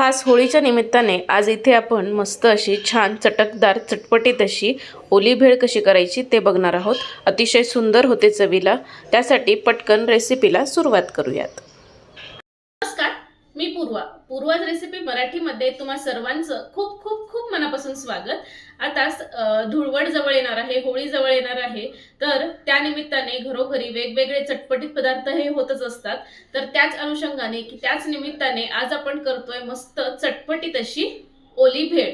खास होळीच्या निमित्ताने आज इथे आपण मस्त अशी छान चटकदार चटपटीत अशी ओली भेळ कशी करायची ते बघणार आहोत. अतिशय सुंदर होते चवीला. त्यासाठी पटकन रेसिपीला सुरुवात करूयात. नमस्कार मी पूर्वा. पूर्वज रेसिपी मराठीमध्ये तुम्हा सर्वांचं खूप खूप खूप मनापासून स्वागत. आता धुळवड जवळ येणार आहे होळी जवळ येणार आहे. तर त्या निमित्ताने घरोघरी वेगवेगळे चटपटीत पदार्थ हे होतच असतात. तर त्याच अनुषंगाने की त्याच निमित्ताने आज आपण करतोय मस्त चटपटीत अशी ओली भेळ.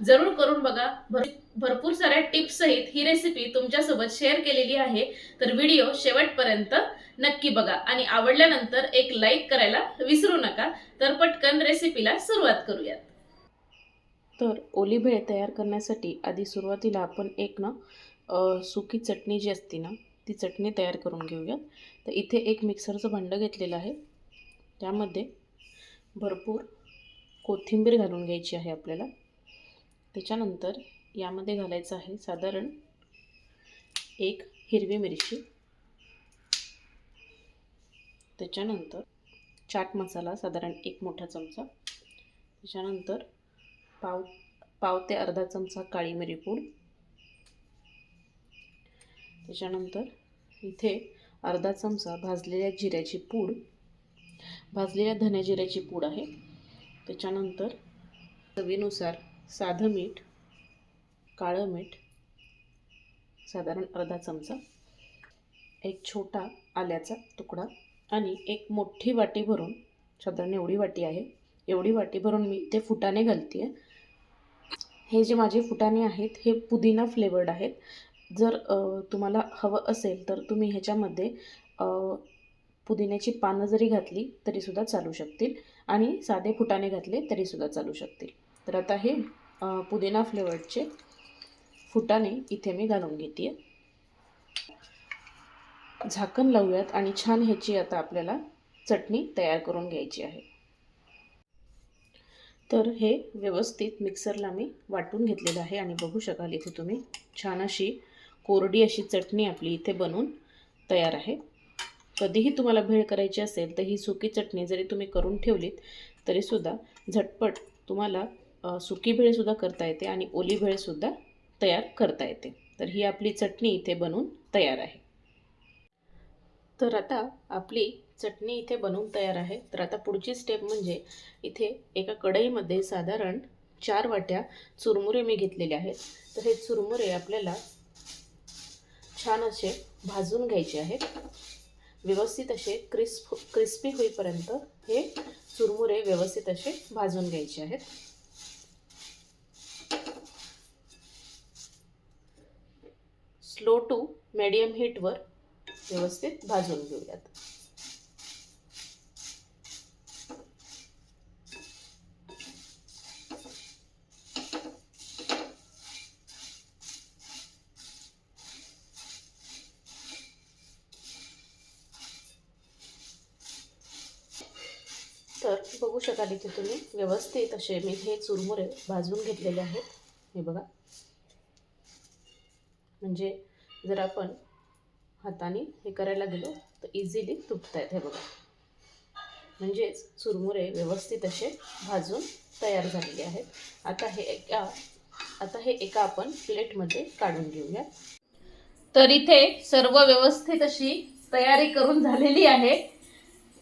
जरूर करून बघा. भर भरपूर साऱ्या टिप्स सहित ही रेसिपी तुमच्यासोबत शेअर केलेली आहे. तर व्हिडिओ शेवटपर्यंत नक्की बघा. आणि आवडल्यानंतर एक लाईक करायला विसरू नका. तर पटकन रेसिपीला सुरुवात करूयात. तर ओली भेळ तयार करण्यासाठी आधी सुरुवातीला आपण एक ना सुकी चटणी जी असते ना ती चटणी तयार करून घेऊयात. तर इथे एक मिक्सरचं भांडं घेतलेलं आहे. त्यामध्ये भरपूर कोथिंबीर घालून घ्यायची आहे आपल्याला. त्याच्यानंतर यामध्ये घालायचं आहे साधारण एक हिरवी मिरची. त्याच्यानंतर चाट मसाला साधारण एक मोठा चमचा. त्याच्यानंतर पाव पाव ते अर्धा चमचा काळी मिरी पूड. त्याच्यानंतर इथे अर्धा चमचा भाजलेल्या जिऱ्याची पूड. भाजलेल्या धन्या जिऱ्याची पूड आहे. त्याच्यानंतर चवीनुसार साधं मीठ काळं मीठ साधारण अर्धा चमचा. एक छोटा आल्याचा तुकडा. आणि एक मोठी वाटी भरून साधारण एवढी वाटी आहे एवढी वाटी भरून मी ते फुटाणे घालते आहे हे जे माझे फुटाणे आहेत हे पुदिना फ्लेवर्ड आहेत. जर तुम्हाला हवं असेल तर तुम्ही ह्याच्यामध्ये पुदिन्याची पानं जरी घातली तरीसुद्धा चालू शकतील. आणि साधे फुटाणे घातले तरीसुद्धा चालू शकतील. तर आता हे पुदिना फ्लेवर्डचे फुटाणे इथे मी घालून घेते झाकण लावूयात आणि छान ह्याची आता आपल्याला चटणी तयार करून घ्यायची आहे. तर हे व्यवस्थित मिक्सरला मी वाटून घेतलेलं आहे आणि बघू शकाल इथे तुम्ही छान अशी कोरडी अशी चटणी आपली इथे बनून तयार आहे. कधीही तुम्हाला भेळ करायची असेल तर ही सुकी चटणी जरी तुम्ही करून ठेवलीत तरीसुद्धा झटपट तुम्हाला सुकी भेळसुद्धा करता येते आणि ओली भेळसुद्धा तयार करता येते. तर ही आपली चटणी इथे बनून तयार आहे. तर आता आपली चटणी इथे बनवून तयार आहे. तर आता पुढची स्टेप म्हणजे इथे एका कढईमध्ये साधारण चार वाट्या चुरमुरे मी घेतलेले आहेत. तर हे चुरमुरे आपल्याला छान असे भाजून घ्यायचे आहेत. व्यवस्थित असे क्रिस्प क्रिस्पी होईपर्यंत हे चुरमुरे व्यवस्थित असे भाजून घ्यायचे आहेत. स्लो टू मीडियम हीटवर व्यवस्थित भाजून घेऊयात. तर बघू शकाल इथे तुम्ही व्यवस्थित असे मी हे चुरमुरे भाजून घेतलेले आहेत. हे बघा. म्हणजे जर आपण हाताने हे करायला गेलो तर इझिली तुटत आहेत हे बघा. म्हणजेच चुरमुरे व्यवस्थित असे भाजून तयार झालेले आहेत. आता हे एका आता हे एका आपण प्लेटमध्ये काढून घेऊया. तर इथे सर्व व्यवस्थित अशी तयारी करून झालेली आहे.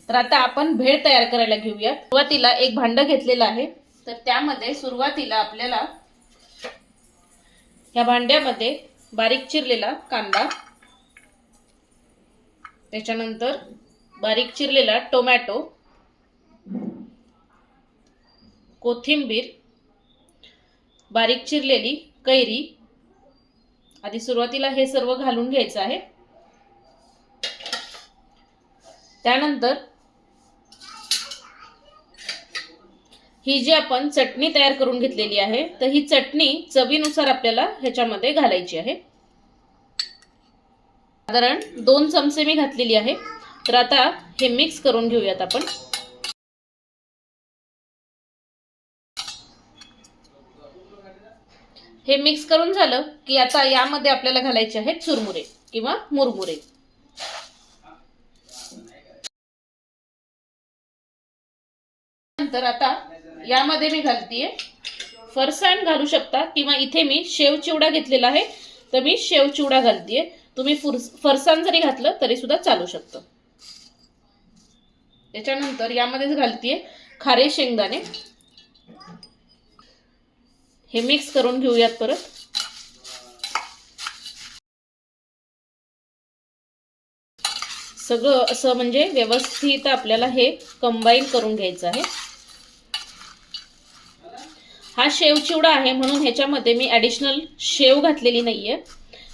तर आता आपण भेळ तयार करायला घेऊया सुरुवातीला एक भांड घेतलेलं आहे. तर त्यामध्ये सुरुवातीला आपल्याला या भांड्यामध्ये बारीक चिरलेला कांदा त्याच्यानंतर बारीक चिरलेला टोमॅटो कोथिंबीर बारीक चिरलेली कैरी आधी सुरुवातीला हे सर्व घालून घ्यायचं आहे. त्यानंतर ही जी आपण चटणी तयार करून घेतलेली आहे तर ही चटणी चवीनुसार आपल्याला ह्याच्यामध्ये घालायची आहे. साधारण दोन चमचे मी घातलेली आहे. तर आता हे मिक्स करून घेऊयात आपण. हे मिक्स करून झालं की आता यामध्ये आपल्याला घालायचे आहेत चुरमुरे किंवा मुरमुरे. नंतर आता यामध्ये मी घालतीये फरसाण घालू शकता किंवा इथे मी शेव चिवडा घेतलेला आहे. तर मी शेव चिवडा घालतीये. तुम्ही फुरस फरसाण जरी घातलं तरी सुद्धा चालू शकतं. त्याच्यानंतर यामध्येच घालतीये खारे शेंगदाणे. हे मिक्स करून घेऊयात परत. सगळं असं म्हणजे व्यवस्थित आपल्याला हे कंबाईन करून घ्यायचं आहे. हा शेव चिवडा आहे म्हणून ह्याच्यामध्ये मी ॲडिशनल शेव घातलेली नाही आहे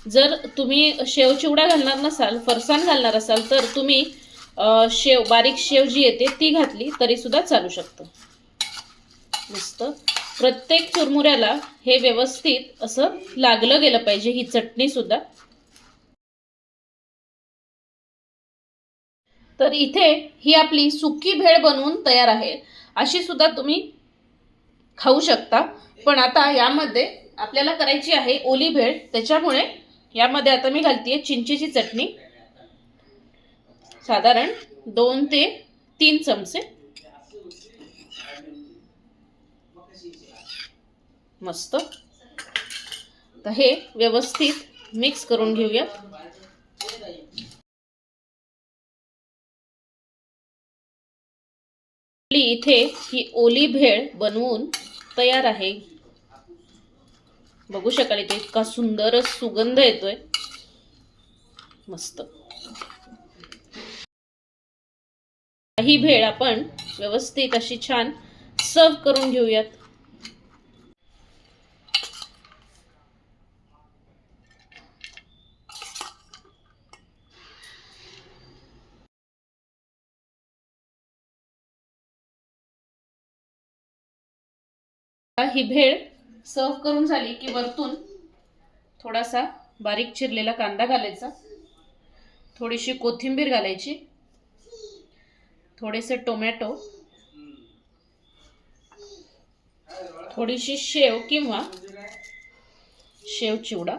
जर तुम्ही शेव चिवडा घालणार नसाल फरसाण घालणार असाल तर तुम्ही शेव बारीक शेव जी येते ती घातली तरी सुद्धा चालू शकतं. मस्त. प्रत्येक चुरमुऱ्याला हे व्यवस्थित असं लागलं गेलं पाहिजे ही चटणी सुद्धा. तर इथे ही आपली सुकी भेळ बनवून तयार आहे. अशी सुद्धा तुम्ही खाऊ शकता. पण आता यामध्ये आपल्याला करायची आहे ओली भेळ त्याच्यामुळे यामध्ये आता मी घालते चिंचेची चटणी. साधारण दोन ते तीन चमचे. मस्त. तर हे व्यवस्थित मिक्स करून घेऊयात इथे ही ओली भेळ बनवून तयार आहे. बघू शकाल इथे इतका सुंदर सुगंध येतोय. मस्त. ही भेळ आपण व्यवस्थित अशी छान सर्व करून घेऊयात. ही भेळ सर्व करून झाली की वरतून थोडासा बारीक चिरलेला कांदा घालायचा. थोडीशी कोथिंबीर घालायची. थोडेसे टोमॅटो. थोडीशी शेव किंवा शेव चिवडा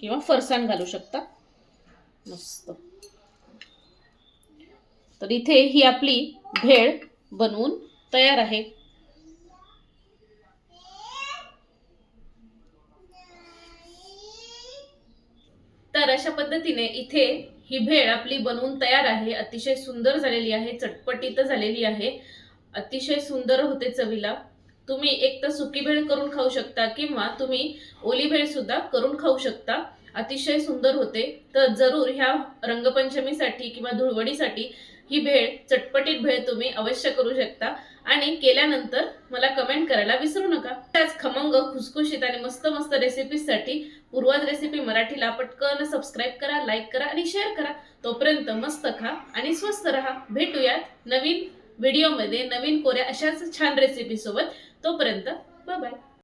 किंवा फरसाण घालू शकता. मस्त. तर इथे ही आपली भेळ बनवून तयार आहे. तर अशा पद्धतीने इथे ही भेळ आपली बनवून तयार आहे. अतिशय सुंदर झालेली आहे चटपटीत झालेली आहे. अतिशय सुंदर होते चवीला. तुम्ही एक तर सुकी भेळ करून खाऊ शकता किंवा तुम्ही ओली भेळ सुद्धा करून खाऊ शकता. अतिशय सुंदर होते. तर जरूर ह्या रंगपंचमीसाठी किंवा धुळवडीसाठी ही भेळ चटपटीत भेळ तुम्ही अवश्य करू शकता. आणि केल्यानंतर मला कमेंट करायला विसरू नका. त्याच खमंग खुसखुशीत आणि मस्त मस्त रेसिपीजसाठी पूर्वाज रेसिपी मराठीला पटकन सबस्क्राईब करा लाईक करा आणि शेअर करा. तोपर्यंत मस्त खा आणि स्वस्त राहा. भेटूयात नवीन व्हिडिओमध्ये नवीन कोऱ्या अशाच छान रेसिपी सोबत. तोपर्यंत बाय